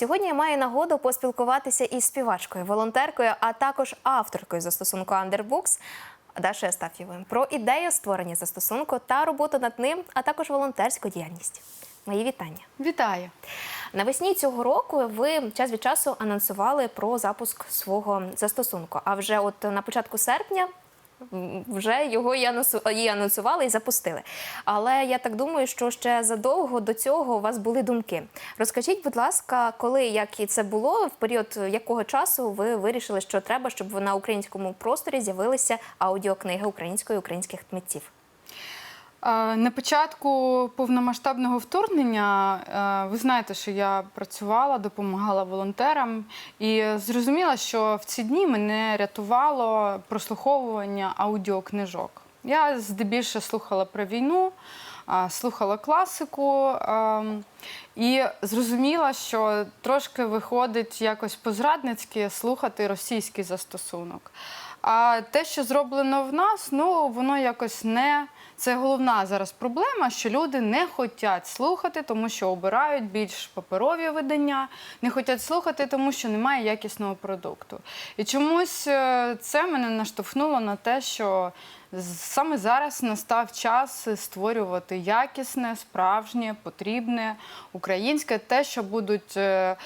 Сьогодні я маю нагоду поспілкуватися із співачкою, волонтеркою, а також авторкою застосунку Underbooks Дашою Астафєвою про ідею створення застосунку та роботу над ним, а також волонтерську діяльність. Мої вітання. Вітаю. Навесні цього року ви час від часу анонсували про запуск свого застосунку. А вже от на початку серпня вже його і анонсували і запустили. Але я так думаю, що ще задовго до цього у вас були думки. Розкажіть, будь ласка, коли як і це було, в період якого часу ви вирішили, що треба, щоб на українському просторі з'явилися аудіокниги української українських митців? На початку повномасштабного вторгнення е, ви знаєте, що я працювала, допомагала волонтерам і зрозуміла, що в ці дні мене рятувало прослуховування аудіокнижок. Я здебільшого слухала про війну, слухала класику е, і зрозуміла, що трошки виходить якось по-зрадницьки слухати російський застосунок. А те, що зроблено в нас, ну воно якось не. Це головна зараз проблема, що люди не хочуть слухати, тому що обирають більш паперові видання, не хочуть слухати, тому що немає якісного продукту. І чомусь е, це мене наштовхнуло на те, що саме зараз настав час створювати якісне, справжнє, потрібне, українське, те, що будуть. е,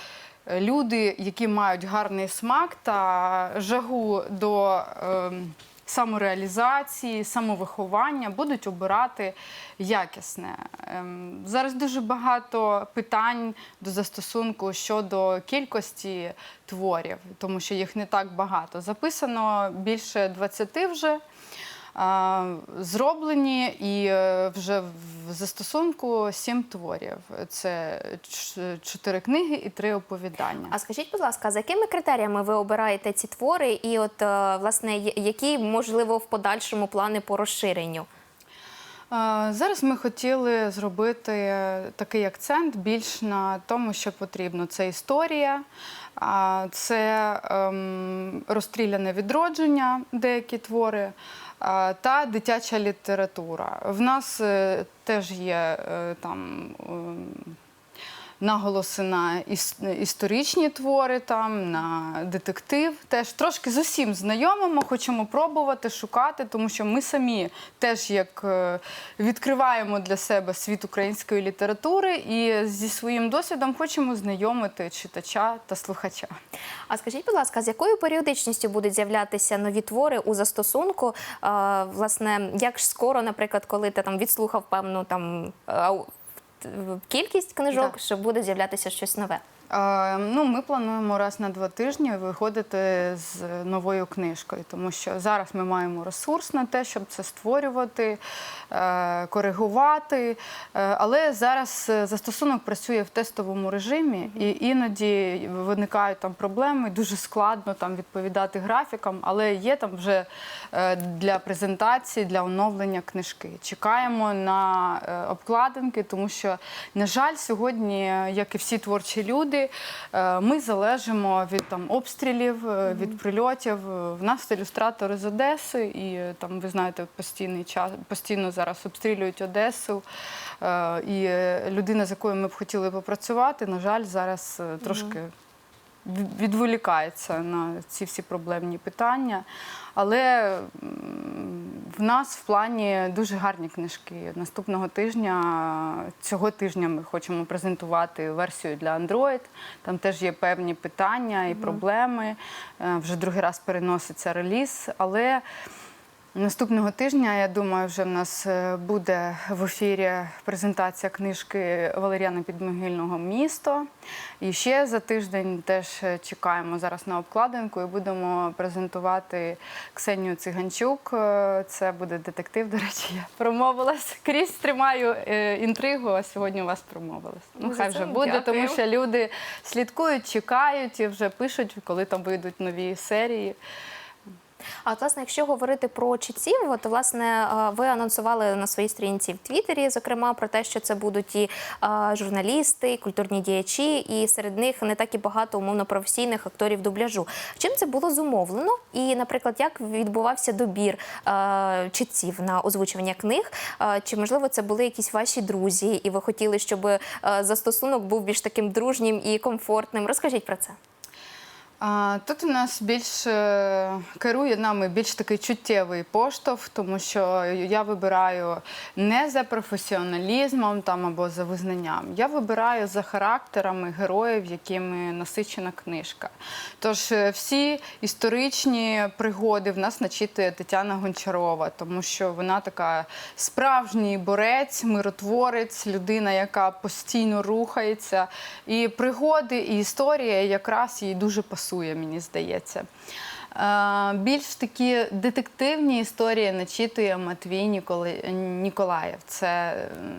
Люди, які мають гарний смак та жагу до ем, самореалізації, самовиховання, будуть обирати якісне. Ем, Зараз дуже багато питань до застосунку щодо кількості творів, тому що їх не так багато. Записано більше 20 вже. Зроблені і е, вже в застосунку сім творів. Це чотири книги і три оповідання. А скажіть, будь ласка, за якими критеріями ви обираєте ці твори, і от е, власне які можливо в подальшому плани по розширенню? Зараз ми хотіли зробити такий акцент більш на тому, що потрібно. Це історія, це ем, розстріляне відродження, деякі твори, та дитяча література. В нас е, теж є е, там. Наголоси на іс- історичні твори, там на детектив. Теж трошки з усім знайомимо, хочемо пробувати, шукати, тому що ми самі теж як е, відкриваємо для себе світ української літератури і зі своїм досвідом хочемо знайомити читача та слухача. А скажіть, будь ласка, з якою періодичністю будуть з'являтися нові твори у застосунку? Власне, як ж скоро, наприклад, коли ти там відслухав певну там кількість книжок, що буде з'являтися щось нове? Ну, ми плануємо раз на два тижні виходити з новою книжкою, тому що зараз ми маємо ресурс на те, щоб це створювати, е, коригувати. Е, Але зараз е, застосунок працює в тестовому режимі, і іноді виникають там проблеми. Дуже складно там відповідати графікам, але є там вже для презентації, для оновлення книжки. Чекаємо на обкладинки, тому що, на жаль, сьогодні, як і всі творчі люди, е, ми залежимо від там обстрілів, е, від прильотів. В нас ілюстратори з Одеси, і е, там ви знаєте, постійний час постійно зараз обстрілюють Одесу. Е, І е, людина, з якою ми б хотіли попрацювати, на жаль, зараз е, трошки відволікається на ці всі проблемні питання. Але в нас в плані дуже гарні книжки. Наступного тижня, цього тижня ми хочемо презентувати версію для Android. Там теж є певні питання і проблеми. Е, Вже другий раз переноситься реліз. Але Наступного тижня, я думаю, вже в нас е, буде в ефірі презентація книжки Валеріана Підмогильного Місто. І ще за тиждень теж е, чекаємо зараз на обкладинку і будемо презентувати Ксенію Циганчук. Е, Це буде детектив. До речі, я промовилась. Крізь тримаю інтригу, а сьогодні у вас промовилась. Ну, хай вже буде, дякую. тому що люди слідкують, чекають і вже пишуть, коли там вийдуть нові серії. А от, власне, якщо говорити про читців, то власне е, ви анонсували на своїй сторінці в Твіттері, зокрема, про те, що це будуть і е, журналісти, і культурні діячі, і серед них не так і багато умовно професійних акторів дубляжу. Чим це було зумовлено? І, наприклад, як відбувався добір е, читців на озвучування книг? Чи можливо це були якісь ваші друзі, і ви хотіли, щоб застосунок був більш таким дружнім і комфортним? Розкажіть про це. Тут у нас більш е, керує нами більш такий чуттєвий поштовх, тому що я вибираю не за професіоналізмом там або за визнанням. Я вибираю за характерами героїв, якими насичена книжка. Тож е, всі історичні пригоди в нас начитує Тетяна Гончарова, тому що вона така справжній борець, миротворець, людина, яка постійно рухається. І пригоди, і історія якраз їй дуже пасує, мені здається. Е, Більш такі детективні історії начитує Матвій Ніколаєв. Це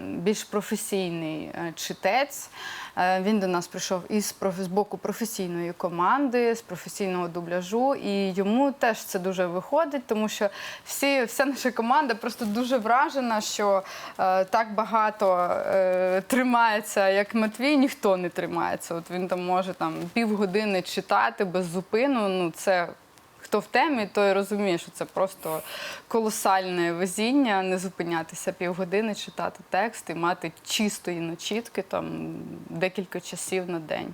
більш професійний е, читець. Е, Він до нас прийшов із з боку професійної команди, з професійного дубляжу, і йому теж це дуже виходить, тому що всі, вся наша команда просто дуже вражена, що е, так багато е, тримається, як Матвій, ніхто не тримається. От він там може там півгодини читати без зупину. Ну це. Хто в темі, той розуміє, що це просто колосальне везіння, не зупинятися півгодини, читати текст і мати чистої начітки там декілька часів на день.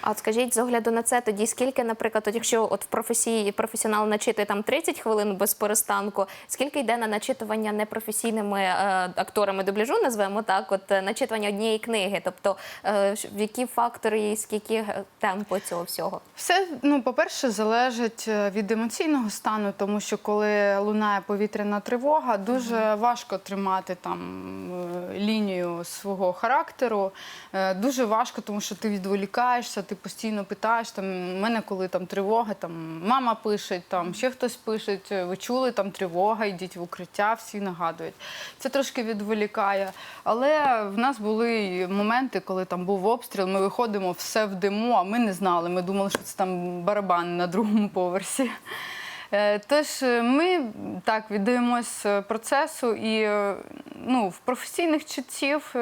А от скажіть, з огляду на це, тоді скільки, наприклад, от якщо от в професії професіонал начитує там 30 хвилин без перестанку, скільки йде на начитування непрофесійними е, акторами дубляжу, назвемо так, от е, начитування однієї книги? Тобто, е, які фактори і скільки е, темпу цього всього? Все, ну, по-перше, залежить е, від емоційного стану, тому що коли лунає повітряна тривога, дуже важко тримати там лінію свого характеру. Дуже важко, тому що ти відволікаєшся, ти постійно питаєш. Там мене, коли там тривога, там мама пише, там ще хтось пише, ви чули там тривога, йдіть в укриття, всі нагадують. Це трошки відволікає. Але в нас були моменти, коли там був обстріл, ми виходимо все в диму, а ми не знали. Ми думали, що це там барабан на другому поверсі. Е, Тож е, ми так віддаємось е, процесу, і ну, в професійних читців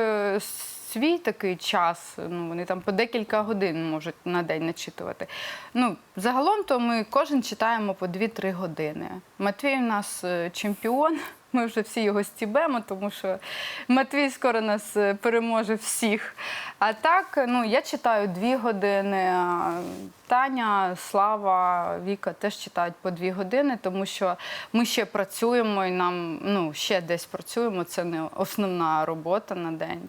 свій такий час. Ну вони там по декілька годин можуть на день начитувати. Ну загалом то ми кожен читаємо по 2-3 години. Матвій у нас е, чемпіон. Ми вже всі його стібемо, тому що Матвій скоро нас е, переможе всіх. А так, ну я читаю дві години. Таня, Слава, Віка теж читають по дві години, тому що ми ще працюємо і нам ну ще десь працюємо. Це не основна робота на день.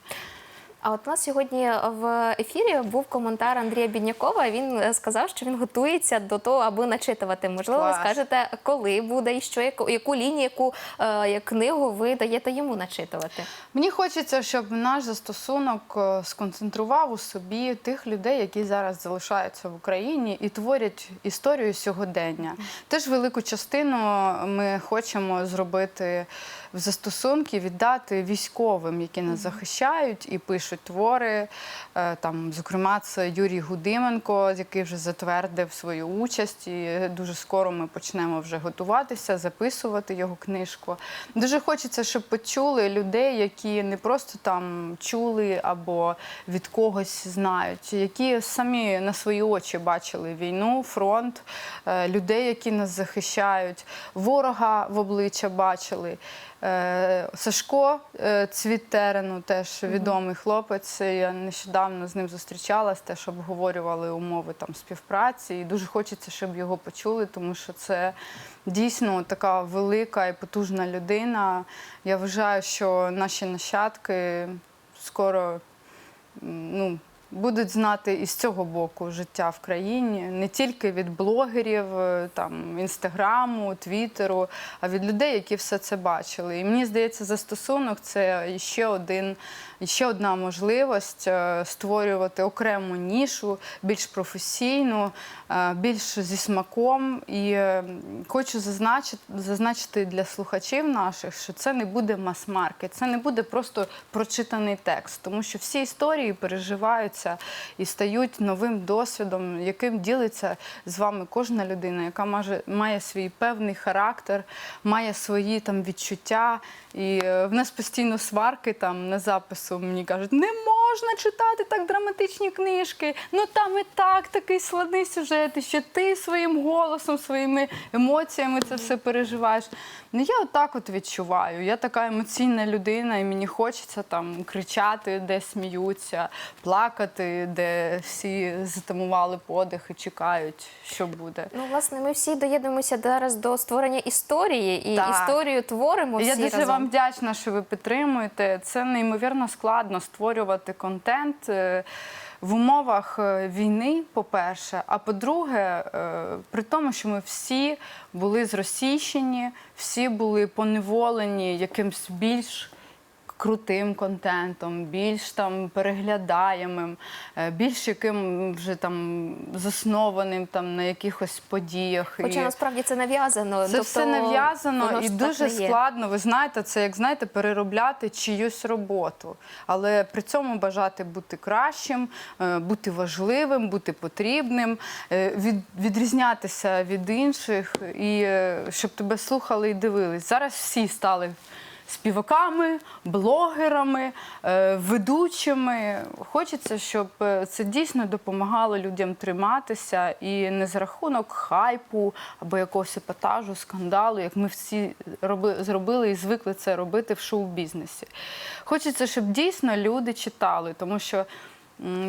А от у нас сьогодні в ефірі був коментар Андрія Біднякова. Він е, сказав, що він готується до того, аби начитувати. Можливо, Клас. ви скажете, коли буде і що, яку, яку лінію, яку е, книгу ви даєте йому начитувати? Мені хочеться, щоб наш застосунок е, сконцентрував у собі тих людей, які зараз залишаються в Україні і творять історію сьогодення. Теж велику частину ми хочемо зробити в застосунки, віддати військовим, які нас захищають і пишуть твори. Е, Там, зокрема, це Юрій Гудименко, який вже затвердив свою участь. І дуже скоро ми почнемо вже готуватися, записувати його книжку. Дуже хочеться, щоб почули людей, які не просто там чули або від когось знають, які самі на свої очі бачили війну, фронт, е, людей, які нас захищають, ворога в обличчя бачили. Е, Сашко е, Цвіт Терену, теж відомий хлопець. Я нещодавно з ним зустрічалась, теж обговорювали умови там співпраці. І дуже хочеться, щоб його почули, тому що це дійсно така велика і потужна людина. Я вважаю, що наші нащадки скоро ну, будуть знати із цього боку життя в країні, не тільки від блогерів, е, там інстаграму, твіттеру, а від людей, які все це бачили. І мені здається, застосунок це ще один. Ще одна можливість е, створювати окрему нішу, більш професійну, е, більш зі смаком. І е, хочу зазначити, зазначити для слухачів наших, що це не буде мас-маркет, це не буде просто прочитаний текст, тому що всі історії переживаються і стають новим досвідом, яким ділиться з вами кожна людина, яка маже, має свій певний характер, має свої там відчуття. І в нас постійно сварки там на запису мені кажуть, не можна читати так драматичні книжки. Ну там і так такий складний сюжет, і ще ти своїм голосом, своїми емоціями це все переживаєш. Ну я отак от відчуваю. Я така емоційна людина, і мені хочеться там кричати, де сміються, плакати, де всі затамували подих і чекають, що буде. Ну, власне, ми всі доєднуємося зараз до створення історії і Так. історію творимо всі Я дуже разом. вам вдячна, що ви підтримуєте. Це неймовірно складно створювати контент е, в умовах е, війни, по-перше. А по-друге, е, при тому, що ми всі були зросійщені, всі були поневолені якимсь більш. Крутим контентом, більш там переглядаємим, е, більш яким вже там заснованим там на якихось подіях. Хоча І- насправді це нав'язано. це тобто, все нав'язано і дуже складно. Ви знаєте, це як знаєте, переробляти чиюсь роботу, але при цьому бажати бути кращим, е, бути важливим, бути потрібним, е, від, відрізнятися від інших, і щоб тебе слухали і дивились. Зараз всі стали. Співаками, блогерами, е, ведучими. Хочеться, щоб е, це дійсно допомагало людям триматися і не за рахунок хайпу або якогось епатажу, скандалу, як ми всі роби, зробили і звикли це робити в шоу-бізнесі. Хочеться, щоб дійсно люди читали, тому що.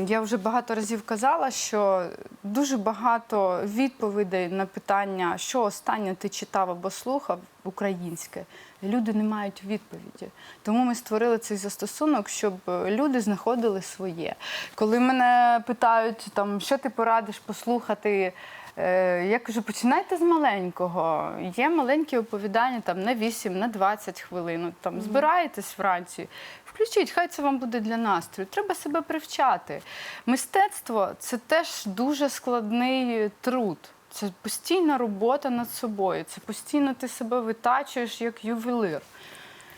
Я вже багато разів казала, що дуже багато відповідей на питання, що останнє ти читав або слухав українське, люди не мають відповіді. Тому ми створили цей застосунок, щоб е, люди знаходили своє. Коли мене питають, там, що ти порадиш послухати, я кажу, починайте з маленького. Є маленькі оповідання там, на 8, на 20 хвилин. Там, Збираєтесь вранці, включіть, хай це вам буде для настрою. Треба себе привчати. Мистецтво це теж дуже складний труд. Це постійна робота над собою. Це постійно ти себе витачуєш як ювелир.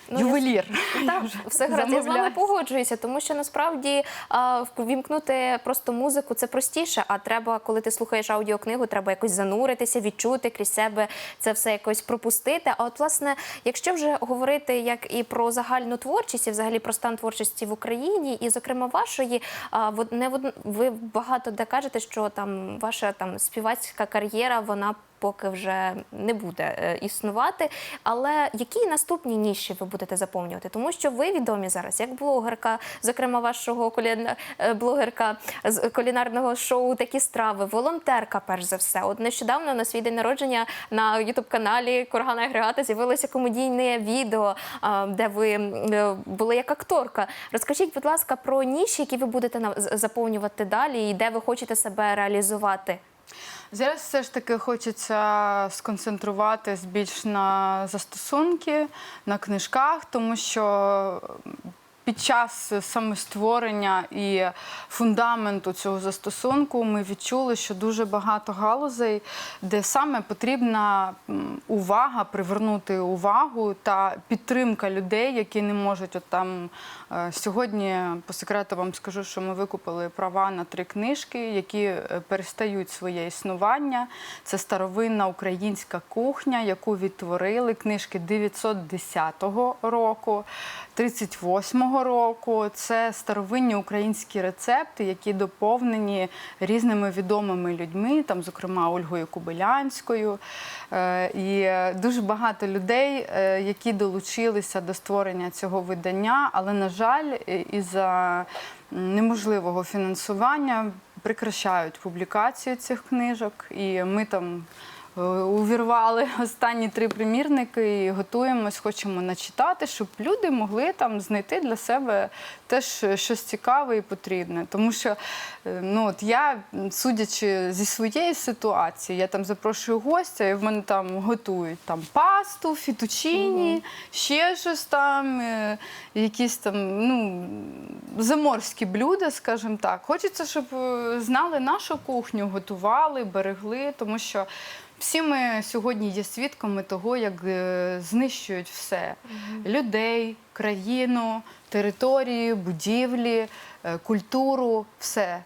Ну, я- Ювелір. Так, все гаразд. Я з вами погоджуюся, тому що насправді а, вімкнути просто музику це простіше. А треба, коли ти слухаєш аудіокнигу, треба якось зануритися, відчути крізь себе це все якось пропустити. А от, власне, якщо вже говорити як і про загальну творчість, і взагалі про стан творчості в Україні, і зокрема вашої, а, не ви багато де кажете, що там ваша там співацька кар'єра, вона поки вже не буде е, існувати. Але які наступні ніші ви будете заповнювати? Тому що ви відомі зараз як блогерка, зокрема вашого коліна... е, блогерка з кулінарного шоу Такі страви, волонтерка, перш за все. От нещодавно на свій день народження на ютуб-каналі Кургана Агрегата з'явилося комедійне відео, де ви е, були як акторка. Розкажіть, будь ласка, про ніші, які ви будете заповнювати далі, і де ви хочете себе реалізувати. Зараз все ж таки хочеться сконцентруватись більш на застосунки, на книжках, тому що під час саме створення і фундаменту цього застосунку ми відчули, що дуже багато галузей, де саме потрібна увага, привернути увагу та підтримка людей, які не можуть от там е, сьогодні. По секрету вам скажу, що ми викупили права на три книжки, які е, перестають своє існування. Це старовинна українська кухня, яку відтворили книжки 910 року, 38-го року. Це старовинні українські рецепти, які доповнені різними відомими людьми, там, зокрема, Ольгою Кубилянською. Е, І дуже багато людей, е, які долучилися до створення цього видання, але, на жаль, і- із-за неможливого фінансування прекращають публікацію цих книжок. І ми там увірвали останні три примірники і готуємось, хочемо начитати, щоб люди могли там знайти для себе теж щось цікаве і потрібне. Тому що е, ну, от я, судячи зі своєї ситуації, я там запрошую гостя, і в мене там готують там пасту, фітучині, ще щось там, е, якісь там ну, заморські блюда, скажімо так. Хочеться, щоб е, знали нашу кухню, готували, берегли, тому що. Всі ми сьогодні є свідками того, як е, знищують все: людей, країну, території, будівлі, е, культуру, все.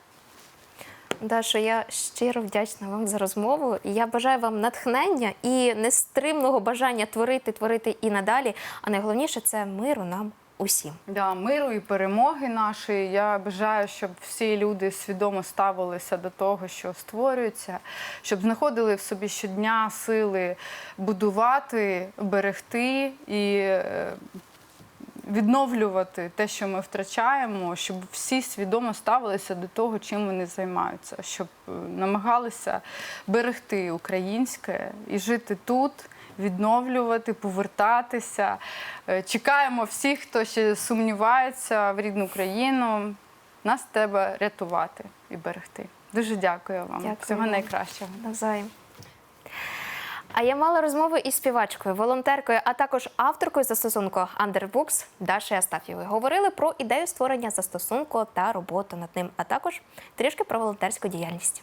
Дашо, я щиро вдячна вам за розмову. Я бажаю вам натхнення і нестримного бажання творити, творити і надалі. А найголовніше це миру нам усім. Да, миру і перемоги нашої. Я бажаю, щоб всі люди свідомо ставилися до того, що створюється, щоб знаходили в собі щодня сили будувати, берегти і е, відновлювати те, що ми втрачаємо, щоб всі свідомо ставилися до того, чим вони займаються, щоб е, намагалися берегти українське і жити тут. Відновлювати, повертатися. Е, Чекаємо всіх, хто ще сумнівається в рідну країну. Нас треба рятувати і берегти. Дуже дякую вам. Дякую Всього найкращого. Навзаєм. А я мала розмову із співачкою, волонтеркою, а також авторкою застосунку Underbooks Дашею Астафєвою. Говорили про ідею створення застосунку та роботу над ним, а також трішки про волонтерську діяльність.